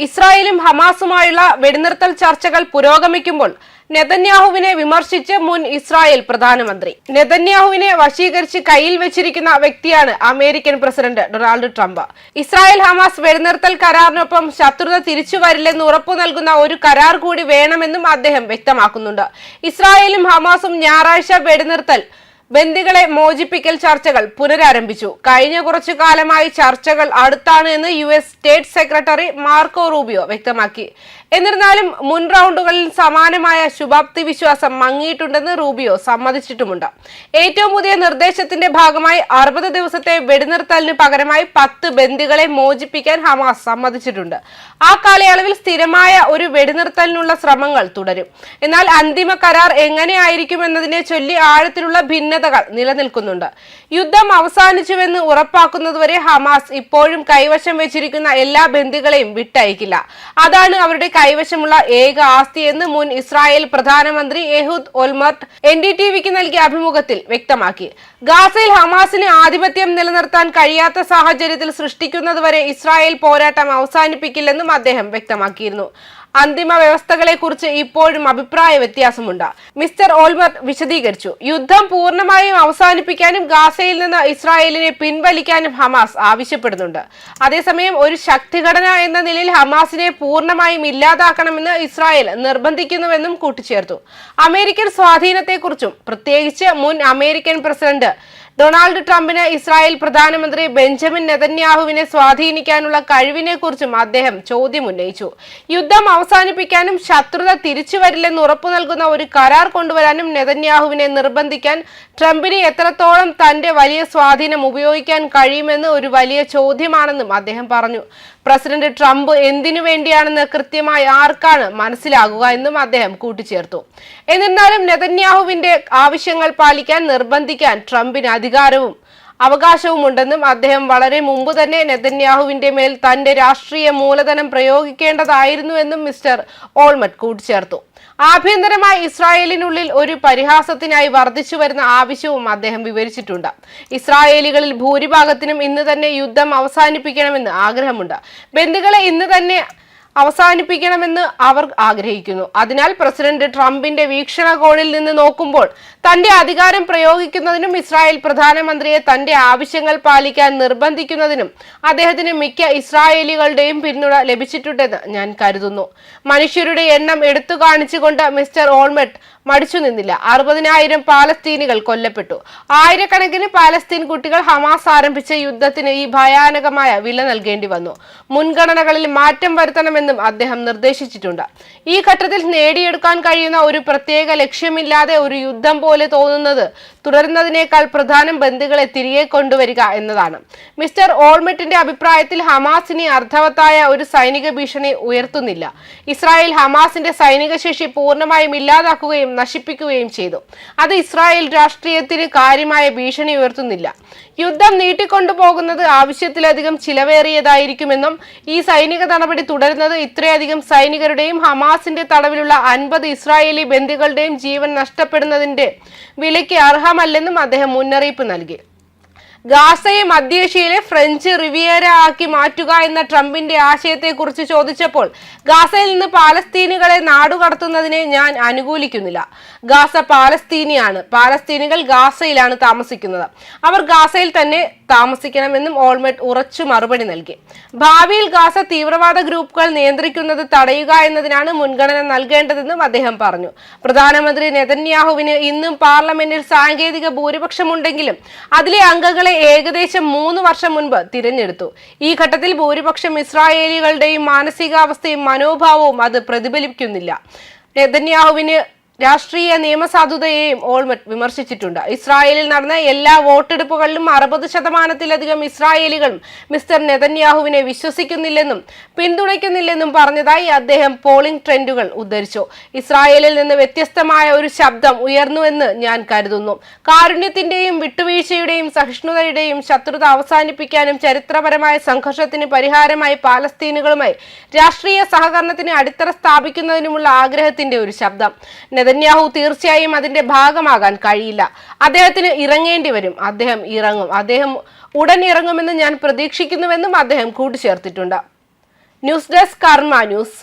ഇസ്രായേലും ഹമാസുമായുള്ള വെടിനിർത്തൽ ചർച്ചകൾ പുരോഗമിക്കുമ്പോൾ നെതന്യാഹുവിനെ വിമർശിച്ച് മുൻ ഇസ്രായേൽ പ്രധാനമന്ത്രി. നെതന്യാഹുവിനെ വശീകരിച്ച് കയ്യിൽ വെച്ചിരിക്കുന്ന വ്യക്തിയാണ് American president Donald Trump. Israel Hamas വെടിനിർത്തൽ കരാറിനൊപ്പം ശത്രുത തിരിച്ചു വരില്ലെന്ന് ഉറപ്പു നൽകുന്ന ഒരു കരാർ കൂടി വേണമെന്നും അദ്ദേഹം വ്യക്തമാക്കുന്നുണ്ട്. ഇസ്രായേലും ഹമാസും ഞായറാഴ്ച വെടിനിർത്തൽ ബന്ദികളെ മോചിപ്പിക്കൽ ചർച്ചകൾ പുനരാരംഭിച്ചു. കഴിഞ്ഞ കുറച്ചു കാലമായി ചർച്ചകൾ അടുത്താണ് എന്ന് U S state secretary Marco Rubio വ്യക്തമാക്കി. എന്നിരുന്നാലും മുൻ റൗണ്ടുകളിൽ സമാനമായ ശുഭാപ്തി വിശ്വാസം മങ്ങിയിട്ടുണ്ടെന്ന് റൂബിയോ സമ്മതിച്ചിട്ടുമുണ്ട്. ഏറ്റവും പുതിയ നിർദ്ദേശത്തിന്റെ ഭാഗമായി അറുപത് ദിവസത്തെ വെടിനിർത്തലിന് പകരമായി പത്ത് ബന്ദികളെ മോചിപ്പിക്കാൻ ഹമാസ് സമ്മതിച്ചിട്ടുണ്ട്. ആ കാലയളവിൽ സ്ഥിരമായ ഒരു വെടിനിർത്തലിനുള്ള ശ്രമങ്ങൾ തുടരും. എന്നാൽ അന്തിമ കരാർ എങ്ങനെയായിരിക്കുമെന്നതിനെ ചൊല്ലി ആഴത്തിലുള്ള ഭിന്നതകൾ നിലനിൽക്കുന്നുണ്ട്. യുദ്ധം അവസാനിച്ചുവെന്ന് ഉറപ്പാക്കുന്നതുവരെ ഹമാസ് ഇപ്പോഴും കൈവശം വെച്ചിരിക്കുന്ന എല്ലാ ബന്ദികളെയും വിട്ടയക്കില്ല. അതാണ് അവരുടെ കൈവശമുള്ള ഏക ആസ്തിയെന്ന് മുൻ ഇസ്രായേൽ പ്രധാനമന്ത്രി Ehud Olmert N D T വിക്ക് നൽകിയ അഭിമുഖത്തിൽ വ്യക്തമാക്കി. ഗാസയിൽ ഹമാസിന് ആധിപത്യം നിലനിർത്താൻ കഴിയാത്ത സാഹചര്യത്തിൽ സൃഷ്ടിക്കുന്നതുവരെ ഇസ്രായേൽ പോരാട്ടം അവസാനിപ്പിക്കില്ലെന്നും അദ്ദേഹം വ്യക്തമാക്കിയിരുന്നു. അന്തിമ വ്യവസ്ഥകളെക്കുറിച്ച് ഇപ്പോഴും അഭിപ്രായ വ്യത്യാസമുണ്ട്. മിസ്റ്റർ ഓൾമർട്ട് വിശദീകരിച്ചു. യുദ്ധം പൂർണമായും അവസാനിപ്പിക്കാനും ഗാസയിൽ നിന്ന് ഇസ്രായേലിനെ പിൻവലിക്കാനും ഹമാസ് ആവശ്യപ്പെടുന്നുണ്ട്. അതേസമയം ഒരു ശക്തിഘടന എന്ന നിലയിൽ ഹമാസിനെ പൂർണമായും ഇല്ലാതാക്കണമെന്ന് ഇസ്രായേൽ നിർബന്ധിക്കുന്നുവെന്നും കൂട്ടിച്ചേർത്തു. അമേരിക്കൻ സ്വാധീനത്തെക്കുറിച്ചും പ്രത്യേകിച്ച് മുൻ അമേരിക്കൻ പ്രസിഡന്റ് ഡൊണാൾഡ് ട്രംപിന് ഇസ്രായേൽ പ്രധാനമന്ത്രി ബെഞ്ചമിൻ നെതന്യാഹുവിനെ സ്വാധീനിക്കാനുള്ള കഴിവിനെക്കുറിച്ചും അദ്ദേഹം ചോദ്യം ഉന്നയിച്ചു. യുദ്ധം അവസാനിപ്പിക്കാനും ശത്രുത തിരിച്ചു വരില്ലെന്ന് ഉറപ്പു നൽകുന്ന ഒരു കരാർ കൊണ്ടുവരാനും നെതന്യാഹുവിനെ നിർബന്ധിക്കാൻ ട്രംപിന് എത്രത്തോളം തന്റെ വലിയ സ്വാധീനം ഉപയോഗിക്കാൻ കഴിയുമെന്ന് ഒരു വലിയ ചോദ്യമാണെന്നും അദ്ദേഹം പറഞ്ഞു. പ്രസിഡന്റ് ട്രംപ് എന്തിനു വേണ്ടിയാണെന്ന് കൃത്യമായി ആർക്കാണ് മനസ്സിലാകുക എന്നും അദ്ദേഹം കൂട്ടിച്ചേർത്തു. എന്നിരുന്നാലും നെതന്യാഹുവിന്റെ ആവശ്യങ്ങൾ പാലിക്കാൻ നിർബന്ധിക്കാൻ ട്രംപിന് അധികാരവും അവകാശവുമുണ്ടെന്നും അദ്ദേഹം വളരെ മുമ്പ് തന്നെ നെതന്യാഹുവിന്റെ മേൽ തന്റെ രാഷ്ട്രീയ മൂലധനം പ്രയോഗിക്കേണ്ടതായിരുന്നുവെന്നും മിസ്റ്റർ ഓൾമറ്റ് കൂട്ടിച്ചേർത്തു. ആഭ്യന്തരമായി ഇസ്രായേലിനുള്ളിൽ ഒരു പരിഹാസത്തിനായി വർദ്ധിച്ചു വരുന്ന ആവശ്യവും അദ്ദേഹം വിവരിച്ചിട്ടുണ്ട്. ഇസ്രായേലികളിൽ ഭൂരിഭാഗത്തിനും ഇന്ന് തന്നെ യുദ്ധം അവസാനിപ്പിക്കണമെന്ന് ആഗ്രഹമുണ്ട്. ബന്ധുക്കളെ ഇന്ന് തന്നെ അവസാനിപ്പിക്കണമെന്ന് അവർ ആഗ്രഹിക്കുന്നു. അതിനാൽ പ്രസിഡന്റ് ട്രംപിന്റെ വീക്ഷണകോണിൽ നിന്ന് നോക്കുമ്പോൾ തന്റെ അധികാരം പ്രയോഗിക്കുന്നതിനും ഇസ്രായേൽ പ്രധാനമന്ത്രിയെ തന്റെ ആവശ്യങ്ങൾ പാലിക്കാൻ നിർബന്ധിക്കുന്നതിനും അദ്ദേഹത്തിന് മിക്ക ഇസ്രായേലികളുടെയും പിന്തുണ ലഭിച്ചിട്ടുണ്ടെന്ന് ഞാൻ കരുതുന്നു. മനുഷ്യരുടെ എണ്ണം എടുത്തു കാണിച്ചുകൊണ്ട് മിസ്റ്റർ ഓൾമെട്ട് മടിച്ചു നിന്നില്ല. അറുപതിനായിരം പാലസ്തീനികൾ കൊല്ലപ്പെട്ടു. ആയിരക്കണക്കിന് പാലസ്തീൻ കുട്ടികൾ ഹമാസ് ആരംഭിച്ച യുദ്ധത്തിന് ഈ ഭയാനകമായ വില നൽകേണ്ടി വന്നു. മുൻഗണനകളിൽ മാറ്റം വരുത്തണമെന്നും അദ്ദേഹം നിർദ്ദേശിച്ചിട്ടുണ്ട്. ഈ ഘട്ടത്തിൽ നേടിയെടുക്കാൻ കഴിയുന്ന ഒരു പ്രത്യേക ലക്ഷ്യമില്ലാതെ ഒരു യുദ്ധം പോലെ തോന്നുന്നത് തുടരുന്നതിനേക്കാൾ പ്രധാനം ബന്ധുക്കളെ തിരികെ കൊണ്ടുവരിക എന്നതാണ്. മിസ്റ്റർ ഓൾമെറ്റിന്റെ അഭിപ്രായത്തിൽ ഹമാസിനെ അർത്ഥവത്തായ ഒരു സൈനിക ഭീഷണി ഉയർത്തുന്നില്ല. ഇസ്രായേൽ ഹമാസിന്റെ സൈനിക ശേഷി പൂർണമായും ഇല്ലാതാക്കുകയും നശിപ്പിക്കുകയും ചെയ്തു. അത് ഇസ്രായേൽ രാഷ്ട്രീയത്തിന് കാര്യമായ ഭീഷണി ഉയർത്തുന്നില്ല. യുദ്ധം നീട്ടിക്കൊണ്ടുപോകുന്നത് ആവശ്യത്തിലധികം ചിലവേറിയതായിരിക്കുമെന്നും ഈ സൈനിക നടപടി തുടരുന്നത് ഇത്രയധികം സൈനികരുടെയും ഹമാസിന്റെ തടവിലുള്ള അൻപത് ഇസ്രായേലി ബന്ദികളുടെയും ജീവൻ നഷ്ടപ്പെടുന്നതിന്റെ വിലയ്ക്ക് അർഹമല്ലെന്നും അദ്ദേഹം മുന്നറിയിപ്പ് നൽകി. ഗാസയെ മധ്യേഷ്യയിലെ ഫ്രഞ്ച് റിവിയേര ആക്കി മാറ്റുക എന്ന ട്രംപിന്റെ ആശയത്തെക്കുറിച്ച് ചോദിച്ചപ്പോൾ ഗാസയിൽ നിന്ന് പാലസ്തീനുകളെ നാടുകടത്തുന്നതിനെ ഞാൻ അനുകൂലിക്കുന്നില്ല. ഗാസ പാലസ്തീനിയാണ്. പാലസ്തീനികൾ ഗാസയിലാണ് താമസിക്കുന്നത്. അവർ ഗാസയിൽ തന്നെ താമസിക്കണമെന്നും ഓൾമെറ്റ് ഉറച്ചു മറുപടി നൽകി. ഭാവിയിൽ ഗാസ തീവ്രവാദ ഗ്രൂപ്പുകൾ നിയന്ത്രിക്കുന്നത് തടയുക എന്നതിനാണ് മുൻഗണന നൽകേണ്ടതെന്നും അദ്ദേഹം പറഞ്ഞു. പ്രധാനമന്ത്രി നെതന്യാഹുവിന് ഇന്നും പാർലമെന്റിൽ സാങ്കേതിക ഭൂരിപക്ഷമുണ്ടെങ്കിലും അതിലെ അംഗങ്ങളെ ഏകദേശം മൂന്ന് വർഷം മുൻപ് തിരഞ്ഞെടുത്തു. ഈ ഘട്ടത്തിൽ ഭൂരിപക്ഷം ഇസ്രായേലികളുടെയും മാനസികാവസ്ഥയും മനോഭാവവും അത് പ്രതിഫലിക്കുന്നില്ല നെതന്യാഹുവിന് രാഷ്ട്രീയ നിയമസാധുതയെയും ഓൾമറ്റ് വിമർശിച്ചിട്ടുണ്ട്. ഇസ്രായേലിൽ നടന്ന എല്ലാ വോട്ടെടുപ്പുകളിലും അറുപത് ശതമാനത്തിലധികം ഇസ്രായേലികളും മിസ്റ്റർ നെതന്യാഹുവിനെ വിശ്വസിക്കുന്നില്ലെന്നും പിന്തുണയ്ക്കുന്നില്ലെന്നും പറഞ്ഞതായി അദ്ദേഹം പോളിംഗ് ട്രെൻഡുകൾ ഉദ്ധരിച്ചു. ഇസ്രായേലിൽ നിന്ന് വ്യത്യസ്തമായ ഒരു ശബ്ദം ഉയർന്നുവെന്ന് ഞാൻ കരുതുന്നു. കാരുണ്യത്തിന്റെയും വിട്ടുവീഴ്ചയുടെയും സഹിഷ്ണുതയുടെയും ശത്രുത അവസാനിപ്പിക്കാനും ചരിത്രപരമായ സംഘർഷത്തിന് പരിഹാരമായി പാലസ്തീനുകളുമായി രാഷ്ട്രീയ സഹകരണത്തിന് അടിത്തറ സ്ഥാപിക്കുന്നതിനുമുള്ള ആഗ്രഹത്തിന്റെ ഒരു ശബ്ദം. നെതന്യാഹു തീർച്ചയായും അതിന്റെ ഭാഗമാകാൻ കഴിയില്ല. അദ്ദേഹത്തിന് ഇറങ്ങേണ്ടി വരും. അദ്ദേഹം ഇറങ്ങും. അദ്ദേഹം ഉടൻ ഇറങ്ങുമെന്ന് ഞാൻ പ്രതീക്ഷിക്കുന്നുവെന്നും അദ്ദേഹം കൂട്ടിച്ചേർത്തിട്ടുണ്ട്. News desk Karma news.